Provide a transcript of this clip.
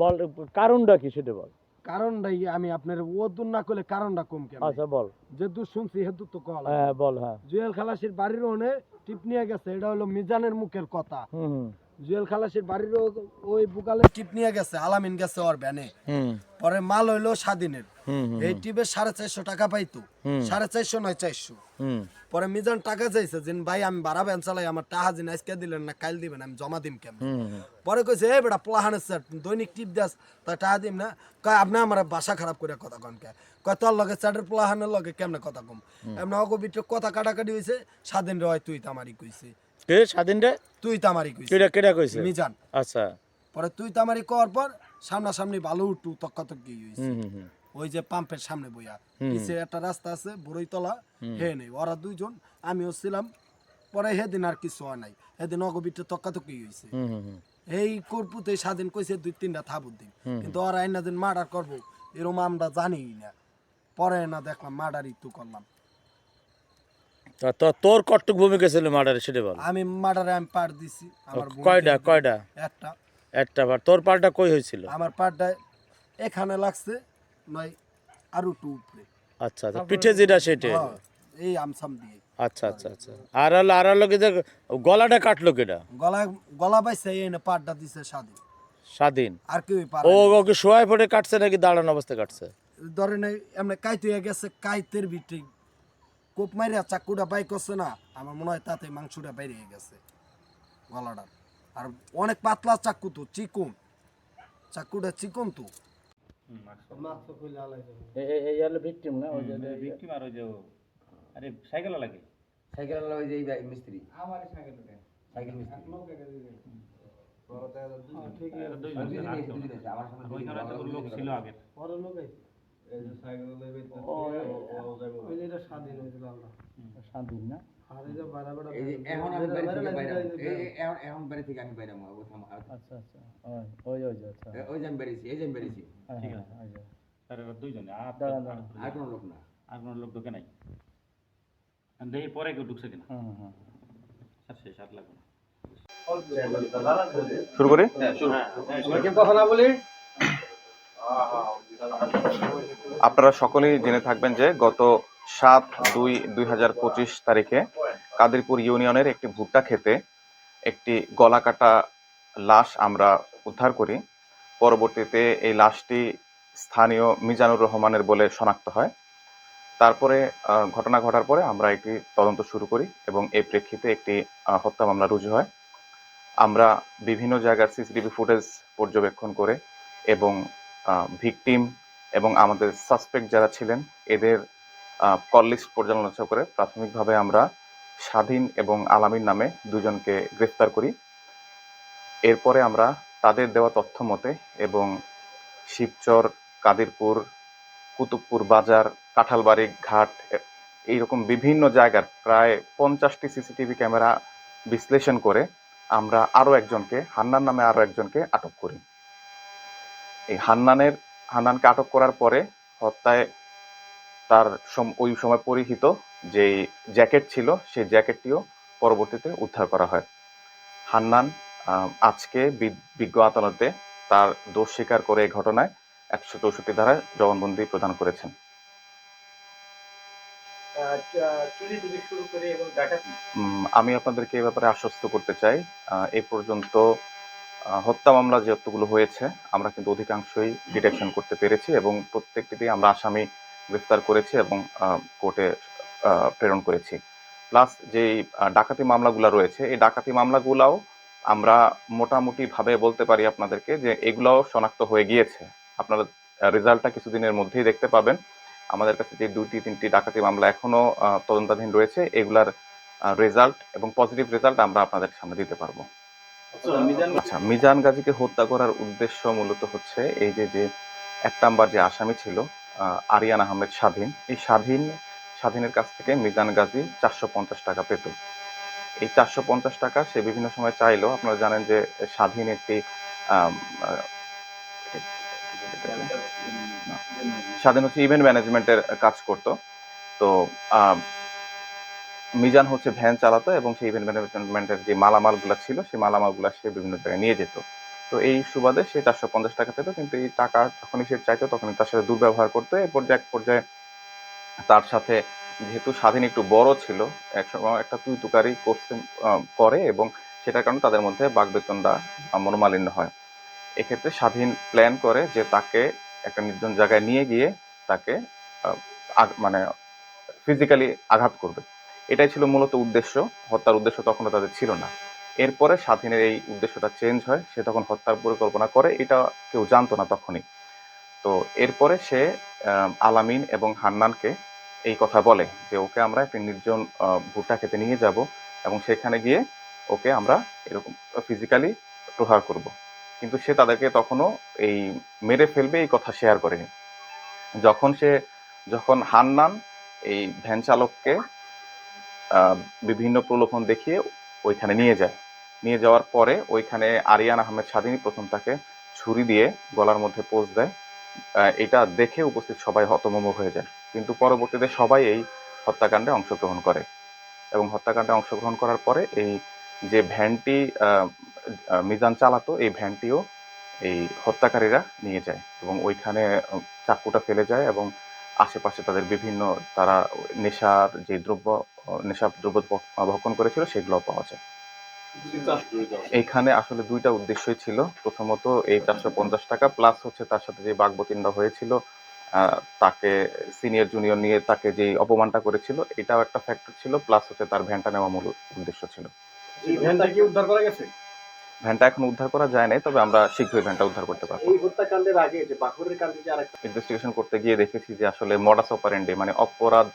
বল কারণটা কি সেটা বল। কারণটাই আমি আপনার ওদুন না করলে কারণটা কম কেন? আচ্ছা বল। যে দু শুনছি হেতু তো কল। হ্যাঁ বল হ্যাঁ। জুয়েল খালাসির বাড়ির ওনে টিপ নিয়ে গেছে এটা হলো মিজানের মুখের কথা। জুয়েল খালাসির বাড়ির ওই বুকালে টিপ নিয়ে গেছে আলামিন গেছে ওর ভ্যানে। পরে মাল হইল স্বাধীনের। এই টিপে সাড়ে চারশো টাকা পাইতো। সাড়ে চারশো নয় চারশো। পরে মিজান টাকা চাইছে যে ভাই আমি ভাড়া ভ্যান চালাই আমার টাকা দিন আজকে দিলেন না কাল দিবেন আমি জমা দিম কেমন। পরে কইছে এই বেটা প্লাহানের স্যার দৈনিক টিপ দাস তা টাকা দিম না? কয় আপনি আমার বাসা খারাপ করে কথা কন কে? কয় তোর লগে চ্যাটের প্লাহানের লগে কেমনে কথা কম? এমন অগো ভিতরে কথা কাটাকাটি হইছে স্বাধীন রয় তুই তামারি কইছে। কে? স্বাধীন রে তুই তামারি কইছে কেডা কেডা কইছে? মিজান আচ্ছা। পরে তুই তামারি কর পর সামনাসামনি ভালো উঠু তক্কাতক্কি হইছে ওই যে পাম্পের সামনে বইয়া। নিচে একটা রাস্তা আছে বড়ইতলা। হে নেই ওরা দুইজন আমিও ছিলাম। পরে হেদিন আর কিছু হয় নাই। হেদিন অগবিটে তক্কাতক্কি হইছে হুম হুম হুম। এই কর্পুতে স্বাধীন কইছে দুই তিনটা থাবুর দিন। কিন্তু ওরা আইনা দিন মার্ডার করব এরম আমরা জানি না। পরে না দেখলাম মার্ডার ইত্যু করলাম। তা তোর কটুক ভূমিকা ছিল মার্ডারে সেটা বল। আমি মার্ডারে আমি পার দিছি আমার কয়টা। কয়টা? একটা। একটা বার তোর পাল্টা কই হয়েছিল? আমার পারটা এখানে লাগছে নয় আরও একটু উপরে। আচ্ছা আচ্ছা পিঠে যেটা সেটা। হ্যাঁ, এই আমসাম দিয়ে। আচ্ছা আচ্ছা আচ্ছা। আর হলো আর হলো কি যে গলাটা কাটলো কেডা? গলা গলা বাইছে এই এনে পাটটা দিছে স্বাধীন। স্বাধীন? আর কেউই পারে ও ওকে শোয়ায় পড়ে কাটছে নাকি দাঁড়ানো অবস্থায় কাটছে? ধরে নাই এমনি কাইতে হয়ে গেছে কাইতের ভিতরে কোপ মারিয়া চাকুটা বাই করছে না আমার মনে হয় তাতে মাংসটা বেরিয়ে গেছে গলাটা। আর অনেক পাতলা চাকু তো চিকুন। চাকুটা চিকুন তো। এই হলো ভিকটিম না? ওই যে ভিকটিম আর ওই যে আরে সাইকেল লাগে সাইকেল ওই যে এই ভাই মিস্ত্রি। সাইকেল আমার সামনে লোক ছিল আগে বাড়ি এই- এই এখন এখন বাড়ি থেকে আমি বাইরে হব। ওই থাম- আর- আচ্ছা আচ্ছা। ওই ওই ওই আচ্ছা। ওই যে আমি বেরিয়েছি এই যে আমি বেরিয়েছি হ্যাঁ, ঠিক হ্যাঁ, আছে। ওই যে। তার এবার দুইজনে আর কোনো লোক না। আর কোনো লোক ঢোকে নাই। দেখি পরে কেউ ঢুকছে কিনা? শেষ আর লাগবে না। শুরু করি? আপনারা সকলেই জেনে থাকবেন যে গত সাত দুই দুই হাজার পঁচিশ তারিখে কাদিরপুর ইউনিয়নের একটি ভুট্টা খেতে একটি গলা কাটা লাশ আমরা উদ্ধার করি। পরবর্তীতে এই লাশটি স্থানীয় মিজানুর রহমানের বলে শনাক্ত হয়। তারপরে ঘটনা ঘটার পরে আমরা একটি তদন্ত শুরু করি এবং এই প্রেক্ষিতে একটি হত্যা মামলা রুজু হয়। আমরা বিভিন্ন জায়গার সিসিটিভি ফুটেজ পর্যবেক্ষণ করে এবং ভিকটিম এবং আমাদের সাসপেক্ট যারা ছিলেন, এদের কল লিস্ট পর্যালোচনা করে প্রাথমিকভাবে আমরা স্বাধীন এবং আলামিন নামে দুজনকে গ্রেফতার করি। এরপরে আমরা তাদের দেওয়া তথ্য মতে এবং শিবচর, কাদিরপুর, কুতুবপুর বাজার, কাঁঠালবাড়ি ঘাট এইরকম বিভিন্ন জায়গার প্রায় পঞ্চাশটি সিসিটিভি ক্যামেরা বিশ্লেষণ করে আমরা আরও একজনকে, হান্নান নামে আরও একজনকে আটক করি। এই হান্নানের হান্নানকে আটক করার পরে হত্যায় তার ওই সময় পরিহিত যে জ্যাকেট ছিল সেই জ্যাকেটটিও পরবর্তীতে উদ্ধার করা হয়। হান্নান আজকে বিজ্ঞ আদালতে তার দোষ স্বীকার করে এই ঘটনায় একশো চৌষট্টি ধারায় জবানবন্দি প্রদান করেছেন। আমি আপনাদেরকে এ ব্যাপারে আশ্বস্ত করতে চাই। এ পর্যন্ত হত্যা মামলা যতগুলো হয়েছে আমরা কিন্তু অধিকাংশই ডিটেকশন করতে পেরেছি এবং প্রত্যেকটিতেই আমরা আসামি গ্রেফতার করেছি এবং কোর্টে প্রেরণ করেছি। প্লাস যেই ডাকাতি মামলাগুলো রয়েছে এই ডাকাতি মামলাগুলাও আমরা মোটামুটি ভাবে বলতে পারি আপনাদেরকে যে এগুলাও শনাক্ত হয়ে গিয়েছে। আপনারা রেজাল্টটা কিছুদিনের মধ্যেই দেখতে পাবেন। আমাদের কাছে যে দুইটি তিনটি ডাকাতি মামলা এখনও আহ, তদন্তাধীন রয়েছে এগুলার রেজাল্ট এবং পজিটিভ রেজাল্ট আমরা আপনাদের সামনে দিতে পারব। আচ্ছা মিজান গাজীকে হত্যা করার উদ্দেশ্য মূলত হচ্ছে এই যে যে এক নাম্বার যে আসামি ছিল আরিয়ান আহমেদ স্বাধীন। এই স্বাধীন, স্বাধীনের কাছ থেকে মিজান গাজী চারশো পঞ্চাশ টাকা পেত। এই চারশো পঞ্চাশ টাকা সে বিভিন্ন সময় চাইলেও আপনারা জানেন যে স্বাধীন একটি স্বাধীন হচ্ছে ইভেন্ট ম্যানেজমেন্টের কাজ করত। তো মিজান হচ্ছে ভ্যান চালাতো এবং সেই ইভেন্ট ম্যানেজমেন্টের যে মালামালগুলো ছিল, সেই মালামালগুলো সে বিভিন্ন জায়গায় নিয়ে যেত। তো এই সুবাদে সে চারশো পঞ্চাশ টাকা পেতো, কিন্তু এই টাকা যখনই সে চাইতো তখনই তার সাথে দুর্ব্যবহার করতো। এই পর্যায়ে এক পর্যায়ে তার সাথে যেহেতু স্বাধীন একটু বড় ছিল একসময় একটা তুই তুকারি করছে করে এবং সেটার কারণে তাদের মধ্যে বাগবেতনটা মনোমালিন্য হয়। এক্ষেত্রে স্বাধীন প্ল্যান করে যে তাকে একটা নির্জন জায়গায় নিয়ে গিয়ে তাকে মানে ফিজিক্যালি আঘাত করবে। এটাই ছিল মূলত উদ্দেশ্য। হত্যার উদ্দেশ্য তখনও তাদের ছিল না। এরপরে স্বাধীনের এই উদ্দেশ্যটা চেঞ্জ হয়, সে তখন হত্যার পরিকল্পনা করে, এটা কেউ জানতো না তখনই। তো এরপরে সে আলামিন এবং হান্নানকে এই কথা বলে যে, ওকে আমরা একটি নির্জন ভুট্টা খেতে নিয়ে যাব এবং সেখানে গিয়ে ওকে আমরা এরকম ফিজিক্যালি প্রহার করব। কিন্তু সে তাদেরকে তখনও এই মেরে ফেলবে এই কথা শেয়ার করেনি। যখন সে, যখন হান্নান এই ভ্যান চালককে বিভিন্ন প্রলোভন দেখিয়ে ওইখানে নিয়ে যায়। নিয়ে যাওয়ার পরে ওইখানে আরিয়ান আহমেদ স্বাধীনী প্রথম তাকে ছুরি দিয়ে গলার মধ্যে পোজ দেয়। এটা দেখে উপস্থিত সবাই হতমম হয়ে যায়। কিন্তু পরবর্তীতে সবাই এই হত্যাকাণ্ডে অংশগ্রহণ করে এবং হত্যাকাণ্ডে অংশগ্রহণ করার পরে এই যে ভ্যানটি মিজান চালাতো, এই ভ্যানটিও এই হত্যাকারীরা নিয়ে যায় এবং ওইখানে চাকুটা ফেলে যায় এবং আশেপাশে তাদের বিভিন্ন, তারা নেশার যে দ্রব্য নেশা দ্রব্য ভক্ষণ করেছিল সেগুলো পাওয়া যায়। এইখানে আসলে দুইটা উদ্দেশ্যই ছিল। প্রথমত এই চারশো পঞ্চাশ টাকা প্লাস হচ্ছে তার সাথে যে বাগবতিনটা হয়েছিল তাকে সিনিয়র জুনিয়র নিয়ে তাকে যে অপমানটা করেছিল এটাও একটা ফ্যাক্টর ছিল প্লাস হচ্ছে তার ভ্যানটা নেওয়া মূল উদ্দেশ্য ছিল। ভ্যানটা কি উদ্ধার করা গেছে? ভ্যানটা এখন উদ্ধার করা যায় নাই তবে আমরা শীঘ্রই ভ্যানটা উদ্ধার করতে পারব। এই হত্যাকাণ্ডের আগে যে বাকুরের কাণ্ডে যে আরেকটা ইনভেস্টিগেশন করতে গিয়ে দেখেছি যে আসলে মডাস অপারেন্ডে মানে অপরাধ